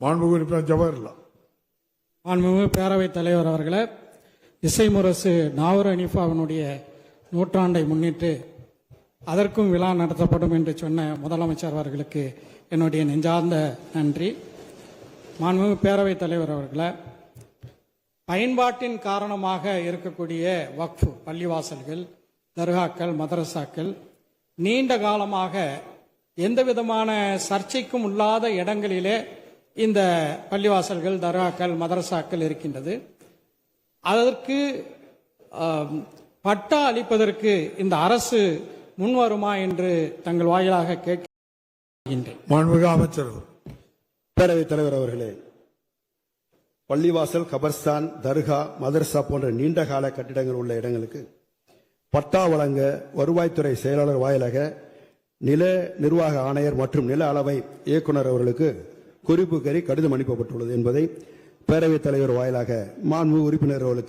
மாண்புமிகு உறுப்பினர் ஜவஹர்லால். மாண்புமிகு பேரவைத் தலைவர் அவர்களே இசை முரசு நாவூர் அனிஃபாவினுடைய நூற்றாண்டை முன்னிட்டு அதற்கும் விழா நடத்தப்படும் என்று சொன்ன முதலமைச்சர் அவர்களுக்கு என்னுடைய நெஞ்சார்ந்த நன்றி. மாண்புமிகு பேரவைத் தலைவர் அவர்களை பயன்பாட்டின் காரணமாக இருக்கக்கூடிய வக்ஃபு பள்ளிவாசல்கள் தர்காக்கள் மதரசாக்கள் நீண்ட காலமாக எந்த விதமான சர்ச்சைக்கும் இல்லாத இடங்களிலே இந்த பள்ளிவாசல்கள் தர்காக்கள் மதரசாக்கள் இருக்கின்றது அதற்கு பட்டா அளிப்பதற்கு இந்த அரசு முன்வருமா என்று தங்கள் வாயிலாக கேட்கின்றேன் அமைச்சர். பேரவைத் தலைவர் அவர்களே பள்ளிவாசல் கபர்ஸ்தான் தர்கா மதர்சா போன்ற நீண்டகால கட்டிடங்கள் உள்ள இடங்களுக்கு பட்டா வழங்க வருவாய்த்துறை செயலாளர் வாயிலாக நில நிர்வாக ஆணையர் மற்றும் நில அளவை இயக்குனர் அவர்களுக்கு குறிப்புக்கறி கடிதம் அனுப்பப்பட்டுள்ளது என்பதை பேரவைத் தலைவர் வாயிலாக மாண்பு உறுப்பினர் அவர்களுக்கு